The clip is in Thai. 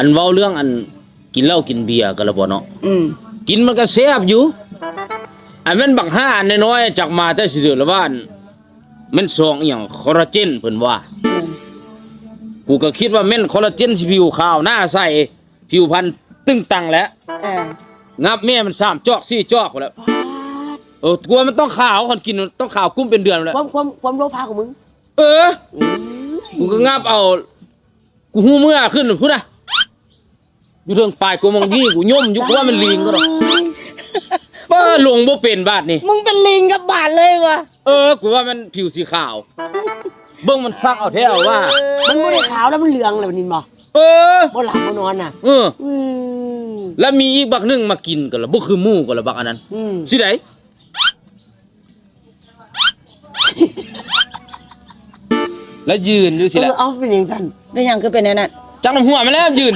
อันเว้าเรื่องอันกินเหล้ากินเบียร์กันและบ่เนาะอืมกินมันก็แซ่บอยู่ อันแม่นบักห้าอันน้อยๆจากมาแต่สิเดือละบ้านมันซองอหย่างคอลลาเจนเพิ่นว่า กูก็คิดว่าแม่นคอลลาเจนสิผิวขาวหน้าใสผิวพรรณตึงตังแล้ว เอองับแม่มันสามจอกสี่จอกหมดแล้วเออกลัวมันต้องขาวคนกินมันต้องขาวกุ้มเป็นเดือนหมดแล้ว ความความความโลภะของมึง เออ กูก็งับเอา กูหูเมื่อขึ้นพูดนะ อยู่เรื่องปลายกูมองยี่กูย่มอยู่กูว่ามันลิงก็หรอกว่าลงบ่เป็นบาดนี่มึงเป็นลิงกับบาทเลยวะเออกูว่ามันผิวสีขาว เบิ่งมันซักเอาแท้เอาว่า มันไม่ได้ขาวแล้วมันเหลืองเลยนินบอกเออบ่หลับบ่นอนน่ะ เอออืมแล้วมีอีกบักหนึงมากินกันแล้วบ่คือหมู่กันแล้วบักอันนั้นอืมสิไดแล้วยืนอยู่สิเอแหละอเอาเป็นอย่างสั้น เป็นหยังคือเป็นแนวนั้นจังน้ำหัวมาแล้วยืน